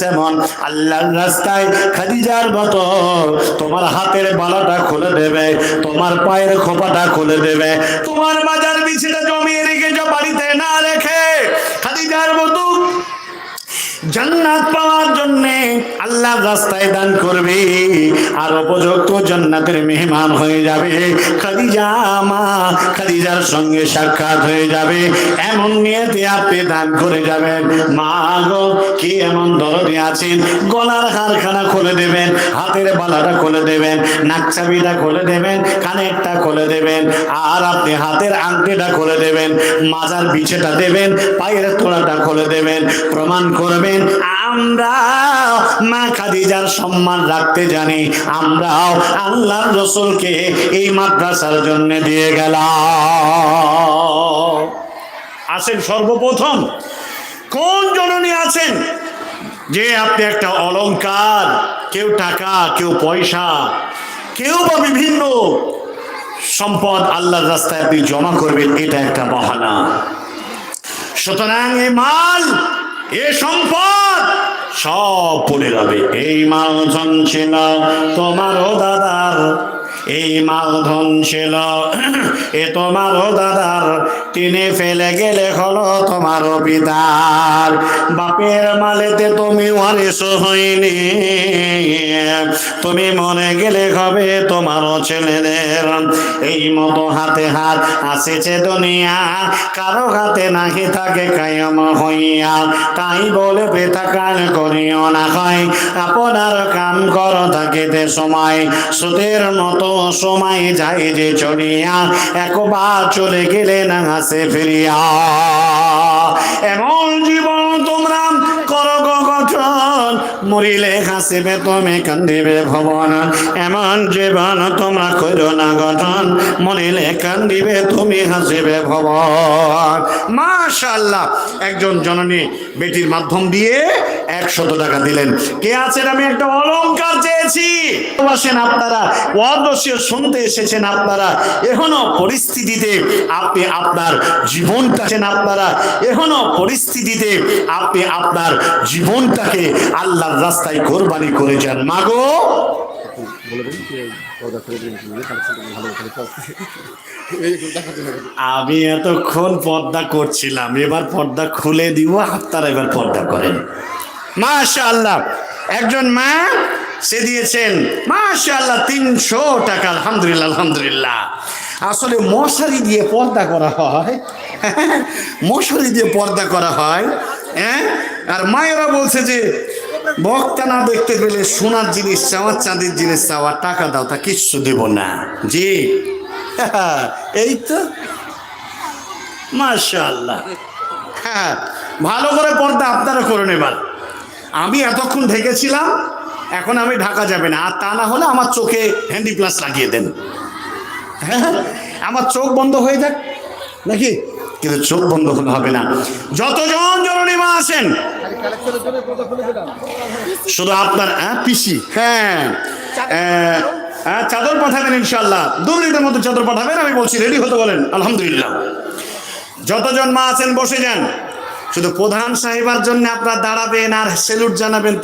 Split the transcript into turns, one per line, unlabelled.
যেমন আল্লাহর রাস্তায় খাদিজার মতো, তোমার হাতের বালাটা খুলে দেবে, তোমার পায়ের খোপাটা খুলে দেবে, তোমার মাজার বিছিটা জমিয়ে জান্নাত পাওয়ার জন্য আল্লাহ রাস্তায় দান করবে, আর উপযুক্ত জান্নাতের মেহমান হয়ে যাবে। খাদিজা মা খাদিজার সঙ্গে সাক্ষাৎ হয়ে যাবে। এমন নিয়েতে আপনি দান করে যাবেন। মা গো, কি এমন দরদি আছেন? গলার হারখানা খুলে দেবেন, হাতের বালাটা খুলে দেবেন নাকচাবিটা খুলে দেবেন, কানেরটা খুলে দেবেন, আর আপনি হাতের আংটিটা খুলে দেবেন, মাজার বিছেটা দেবেন, পায়ের তোড়াটা খুলে দেবেন, প্রমাণ করবেন। আমরা মা খাদিজার সম্মান রাখতে জানি। আমরাও আল্লাহর রসুলকে এই মাদ্রাসার জন্য দিয়ে গেলাম। আসেন সর্বপ্রথম, কোন জননী আছেন? যে আপনি একটা অলংকার, কেউ টাকা, কেউ পয়সা, কেউ বা বিভিন্ন সম্পদ আল্লাহর রাস্তায় আপনি জমা করবেন, এটা একটা বাহানা। সুতরাং এ মাল, এ সম্পদ সব পড়ে যাবে। এই মাল ধন ছিল তোমারও দাদার। এই মাল ধন ছিল এ তোমারও দাদার। টেনে ফেলে গেলে হলো তোমারও পিতার বাপের মালেতে তুমি ওয়ারিস হইনি তুমি মনে গেলে হবে তোমারও ছেলেদের। এই মতো হাতে হাত আসেছে দুনিয়া, কারও হাতে নাকি থাকে কায়ম হইয়া। তাই বলে বেতাকাল করিও না হয়, আপনার কাম কর থাকিতে সময়। সুদের মতো সময় যায় যে চলিয়া একবার চলে গেলে না হাসে ফিরিয়া। এমন জীবন তোমরা গঠন মরিলে হাসিবে, তুমি কান্দিবে ভবন। এমন জীবন তোমরা করো না গঠন মরিলে কান্দিবে, তুমি হাসিবে ভবন। মাশাল্লাহ একজন জননী বেটির মাধ্যম দিয়ে একশত টাকা দিলেন। কে আছেন? আমি একটা অলংকার চেয়েছি। ভালোবাসেন আপনারা অদৃশ্য শুনতে এসেছেন আপনারা। এখনও পরিস্থিতিতে আপনি আপনার জীবনটা আছেন আপনারা। এখনও পরিস্থিতিতে আপনি আপনার জীবনটাকে আল্লাহর রাস্তায় কোরবানি করে যান। মাগো আমি এতক্ষণ পর্দা করছিলাম, এবার পর্দা খুলে দিব, আপনারা এবার পর্দা করেন। মাশা আল্লাহ একজন মা, সে দিয়েছেন মাশা আল্লাহ তিনশো টাকা, আলহামদুলিল্লাহ আলহামদুলিল্লাহ। আসলে মশারি দিয়ে পর্দা করা হয়, মশারি দিয়ে পর্দা করা হয় হ্যাঁ? আর মায়েরা বলছে যে, বক্তা না দেখতে পেলে সোনার জিনিস চাওয়া, চাঁদির জিনিস চাওয়া, টাকা দাও, তা কিচ্ছু দেব না। জি। এই তো। মাশাআল্লাহ। হ্যাঁ ভালো করে পর্দা আপনারা করুন এবার আমি এতক্ষণ ঢেকেছিলাম এখন আমি ঢাকা যাবে না। আর তা না হলে আমার চোখে হ্যান্ডি প্লাস লাগিয়ে দেন। হ্যাঁ আমার চোখ বন্ধ হয়ে যাক নাকি? কিন্তু চোখ বন্ধ হলে হবে না। যতজন জননী মা আসেন শুধু আপনার হ্যাঁ পিসি হ্যাঁ হ্যাঁ চাদর পাঠাবেন ইনশাল্লাহ দু মিনিটের মধ্যে চাদর পাঠাবেন, আমি বলছি রেডি হতে বলেন, আলহামদুলিল্লাহ। যতজন মা আছেন, বসে যান। শুধু প্রধান সাহেবার জন্য আপনারা দাঁড়াবেন আর সেলুট জানাবেন